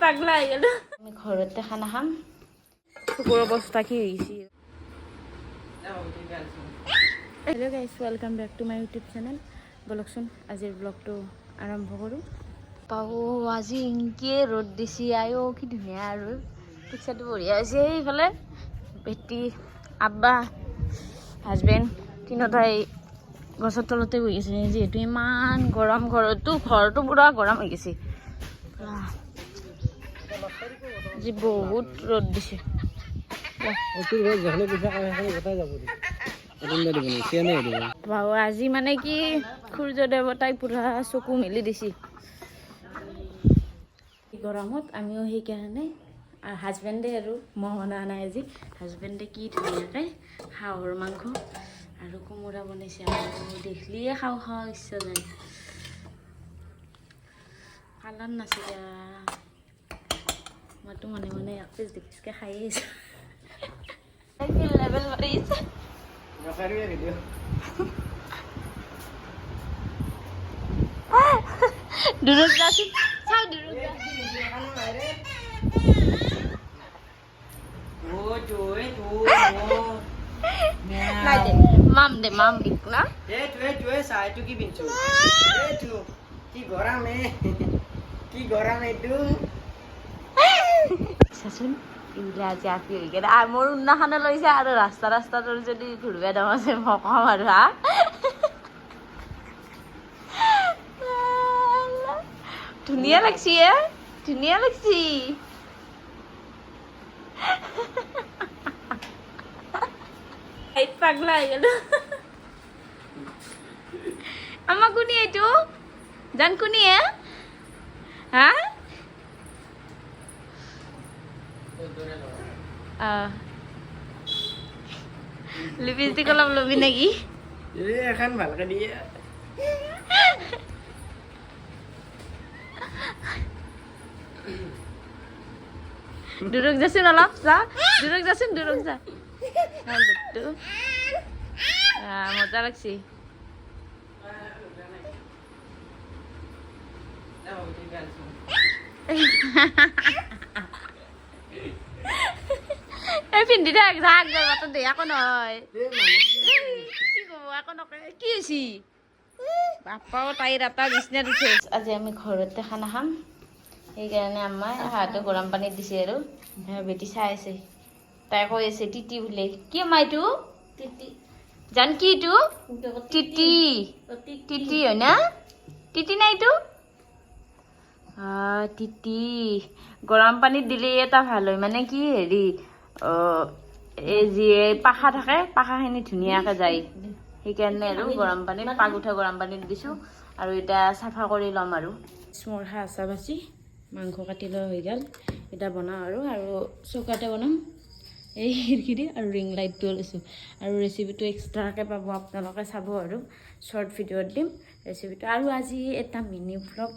পাগলা হয়ে গেল। আমি ঘৰতে খানা খাম চকুৰ অৱস্থা কি হৈ গৈছে hello' guys welcome back to my YouTube channel বলকচোন আজিৰ ব্লগটো আৰম্ভ কৰোঁ। পাও আজি ইনকে ৰ'দ দিছে আইও কি ধুনীয়া আৰু। পিকচাৰটো বঢ়িয়া হৈছে সেইফালে। বেটি আব্বা হাজবেণ্ড তিনিওটাই গছৰ তলতে বহি আছে। যিহেতু ইমান গৰম ঘৰতো ঘৰটো পূৰা গৰম হৈ গৈছে। আজি বহুত ৰ'দ দিছে। আজি মানে কি সূৰ্য দেৱতাই পূৰা চকু মেলি দিছে। গৰমত আমিও সেইকাৰণে হাজবেণ্ডে আৰু মই বনোৱা নাই আজি। হাজবেণ্ডে কি ধুনীয়াকৈ হাঁহৰ মাংস আৰু কোমোৰা বনাইছে। আৰু দেখিলিয়ে খাওঁ খাওঁ ইচ্ছা যায়। কালাৰ নাছিলে মইতো মনে মনে এক পিচ দুই পিচকৈ খায়ে আছোঁ লেভেল মাৰিছে দুৰুক যাচোন চাওঁ দুৰুক যা নাই দে মাম দে মাম বিক না চাচোন এইবিলাক আজি আঁকি হৈ গ'লে আৰু মোৰ উন্নাখানে লৈছে আৰু ৰাস্তা ৰাস্তাটো যদি ঘূৰিব দাম আছে মই কম আৰু হা? ধুনীয়া লাগছি এ। ধুনীয়া লাগছি। এই পাগলা হয়ে গেল। আমার কোনি এইটো? জান কোনি এ? লিপস্টিক অলপ ল'বি নেকি এখন ভালকে দিয়ে দূৰক যাচোন অলপ যা দূৰক যাচোন দূৰক যা ভাল লুকটো আহ, মজা লাগছি এই পিন্ধি থাক যা আগৰ বাটত দে আকৌ নহয়। কি ক'ব আকৌ কি হৈছি? বাপাও তাইৰ এটা বিচনাত উঠে। আজি আমি ঘৰতে খানা খাম। সেইকাৰণে আমাৰ হাঁহটো গৰম পানীত দিছে আৰু। বেটি চাই আছে। তাই কৈ আছে তিতি বোলে। কি মা এইটো? তিতি জান কি এইটো? তিতি তিতি হয় না? তিতি না এইটো? তিতি গৰম পানীত দিলে এটা ভালো হয়। মানে কি হেৰি এই পাখা থাকে পাখাখিনি ধুনীয়াকৈ যায়। সেইকাৰণে আৰু গৰম পানীত পাগ উঠা গৰম পানীত দিছোঁ আৰু এতিয়া চাফা কৰি ল'ম আৰু। মোৰ হাঁহ বাচি মাংস কাটি লোৱা হৈ গ'ল। এতিয়া বনাওঁ আৰু আৰু চৌকাতে বনাম। এই খিৰিকী আৰু ৰিং লাইটটো লৈছোঁ। আৰু ৰেচিপিটো এক্সট্ৰাকৈ পাব আপোনালোকে চাব আৰু। শ্বৰ্ট ভিডিঅ'ত দিম ৰেচিপিটো আৰু আজি এটা মিনি ভ্লগ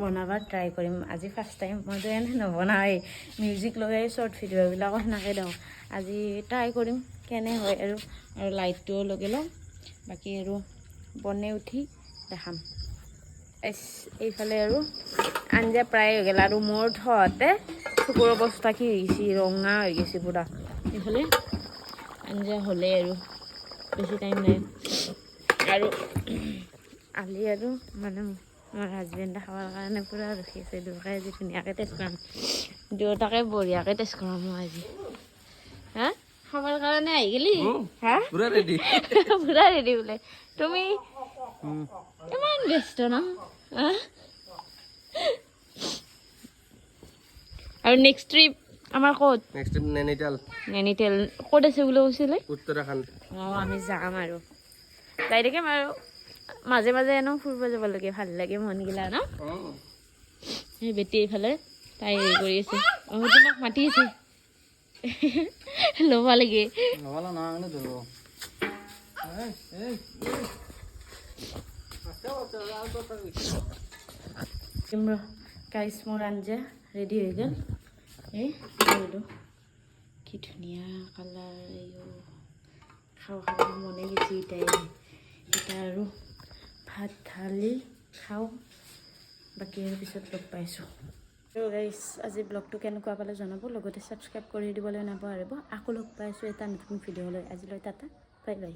বনাব ট্ৰাই কৰিম। আজি ফাৰ্ষ্ট টাইম মইতো এনে নবনাওৱেই। মিউজিক লগাই শ্বৰ্ট ভিডিঅ'বিলাকো সেনেকৈ দিওঁ। আজি ট্ৰাই কৰিম কেনে হয় আৰু আৰু লাইটটোও লগাই লওঁ বাকী আৰু বনাই উঠি দেখাম। এইফালে আৰু আঞ্জা প্ৰায় হৈ গ'ল। আৰু মোৰ থওঁতে চকুৰ অৱস্থা কি হৈ গৈছে ৰঙা হৈ গৈছে পূৰা। এইফালে আঞ্জা হ'লে আৰু বেছি টাইম নাই। আৰু আলি আৰু মানে মোৰ হাজবেণ্ডে খাবৰ কাৰণে পূৰা ৰখি আছে দুয়োটাই আজি ধুনীয়াকৈ টেষ্ট কৰাম। দুয়োটাকে বঢ়িয়াকৈ টেষ্ট কৰাম মই আজি। হা? খাবৰ কাৰণে আহি গেলি? হা? পুরা রেডি পুৰা ৰেডি বোলে। তুমি ইমান ব্যস্ত ন? আৰু নেক্সট ট্ৰিপ আমাৰ ক'ত? নেক্সট নৈনিতাল নেনিটেল ক'ত আছে বুলি কৈছিলে উত্তৰাখণ্ড। অঁ আমি যাম আৰু। যাই থাকিম আৰু মাজে মাজে এনেও ফুৰিব যাব লাগে ভালো লাগে মনগিলা ন? সেই বেটি এইফালে তাই হেৰি কৰি আছে। অঁ তোমাক মাতি আছে। ল'ব লাগে। ধৰিব। গাইছ মোৰ আঞ্জা ৰেডি হৈ গ'ল। এই এইটো কি ধুনীয়া কালাৰ খাওঁ খাব মনে গেছি এটাই। এতিয়া আৰু ভাত ঢালি খাওঁ। বাকী আৰু পিছত লগ পাইছোঁ। গাইছ আজি ব্লগটো কেনেকুৱা পালে জনাব? লগতে ছাবস্ক্ৰাইব কৰি দিবলৈ নাপাহৰিব। আকৌ লগ পাইছোঁ এটা নতুন ভিডিঅ'লৈ আজিলৈ টাটা বাই বাই